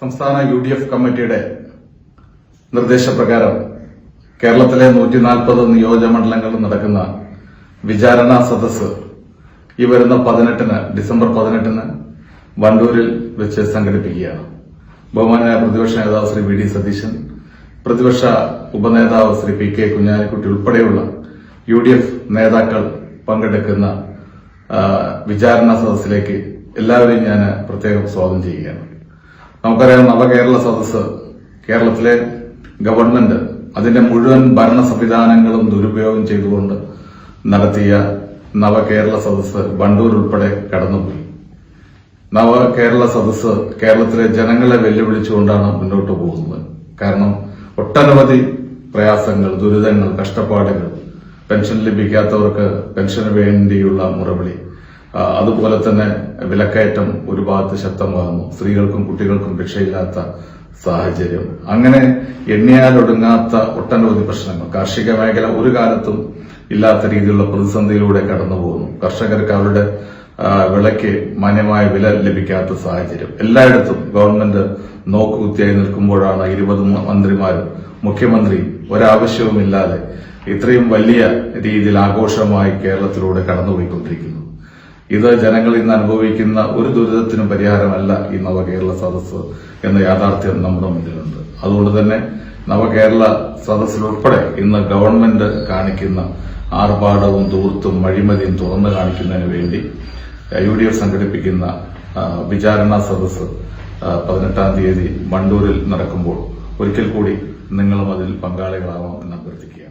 സംസ്ഥാന U D F കമ്മിറ്റിയുടെ നിർദ്ദേശപ്രകാരം കേരളത്തിലെ നൂറ്റി നാൽപ്പത് നിയോജകമണ്ഡലങ്ങളിൽ നടക്കുന്ന വിചാരണ സദസ് ഈ വരുന്ന പതിനെട്ടിന് ഡിസംബർ പതിനെട്ടിന് വണ്ടൂരിൽ വെച്ച് സംഘടിപ്പിക്കുകയാണ്. ബഹുമാനായ പ്രതിപക്ഷ നേതാവ് ശ്രീ വി ഡി സതീശൻ പ്രതിപക്ഷ ഉപനേതാവ് ശ്രീ പി കെ കുഞ്ഞാലിക്കുട്ടി ഉൾപ്പെടെയുള്ള യു ഡി എഫ് നേതാക്കൾ പങ്കെടുക്കുന്ന വിചാരണ സദസ്സിലേക്ക് എല്ലാവരെയും ഞാൻ പ്രത്യേകം സ്വാഗതം ചെയ്യുകയാണ്. നമുക്കറിയാം നവകേരള സദസ് കേരളത്തിലെ ഗവൺമെന്റ് അതിന്റെ മുഴുവൻ ഭരണ സംവിധാനങ്ങളും ദുരുപയോഗം ചെയ്തുകൊണ്ട് നടത്തിയ നവകേരള സദസ് ബണ്ടൂർ ഉൾപ്പെടെ കടന്നുപോയി. നവകേരള സദസ് കേരളത്തിലെ ജനങ്ങളെ വെല്ലുവിളിച്ചുകൊണ്ടാണ് മുന്നോട്ട് പോകുന്നത്. കാരണം ഒട്ടനവധി പ്രയാസങ്ങൾ ദുരിതങ്ങൾ കഷ്ടപ്പാടുകൾ പെൻഷൻ ലഭിക്കാത്തവർക്ക് പെൻഷന് വേണ്ടിയുള്ള മുറവിളി അതുപോലെ തന്നെ വിലക്കയറ്റം ഒരു ഭാഗത്ത് ശക്തമാകുന്നു. സ്ത്രീകൾക്കും കുട്ടികൾക്കും രക്ഷയില്ലാത്ത സാഹചര്യം. അങ്ങനെ എണ്ണിയാലൊടുങ്ങാത്ത ഒട്ടനവധി പ്രശ്നങ്ങൾ. കാർഷിക മേഖല ഒരു കാലത്തും ഇല്ലാത്ത രീതിയിലുള്ള പ്രതിസന്ധിയിലൂടെ കടന്നു പോകുന്നു കർഷകർക്ക് അവരുടെ വിളയ്ക്ക് മാന്യമായ വില ലഭിക്കാത്ത സാഹചര്യം. എല്ലായിടത്തും ഗവൺമെന്റ് നോക്കുകുത്തിയായി നിൽക്കുമ്പോഴാണ് ഇരുപത് മന്ത്രിമാരും മുഖ്യമന്ത്രി ഒരാവശ്യവുമില്ലാതെ ഇത്രയും വലിയ രീതിയിൽ ആഘോഷമായി കേരളത്തിലൂടെ കടന്നുപോയിക്കൊണ്ടിരിക്കുന്നു ഇത് ജനങ്ങൾ ഇന്ന് അനുഭവിക്കുന്ന ഒരു ദുരിതത്തിനും പരിഹാരമല്ല ഈ നവകേരള സദസ്സ് എന്ന യാഥാർത്ഥ്യം നമ്മുടെ മുന്നിലുണ്ട്. അതുകൊണ്ട് തന്നെ നവകേരള സദസ്സിലുൾപ്പെടെ ഇന്ന് ഗവൺമെന്റ് കാണിക്കുന്ന ആർഭാടവും ദൂർത്തും അഴിമതിയും തുറന്നു കാണിക്കുന്നതിന് വേണ്ടി യു ഡി എഫ് സംഘടിപ്പിക്കുന്ന വിചാരണ സദസ്സ് പതിനെട്ടാം തീയതി വണ്ടൂരിൽ നടക്കുമ്പോൾ ഒരിക്കൽ കൂടി നിങ്ങളും അതിൽ പങ്കാളികളാവാം എന്ന് അഭ്യർത്ഥിക്കുന്നു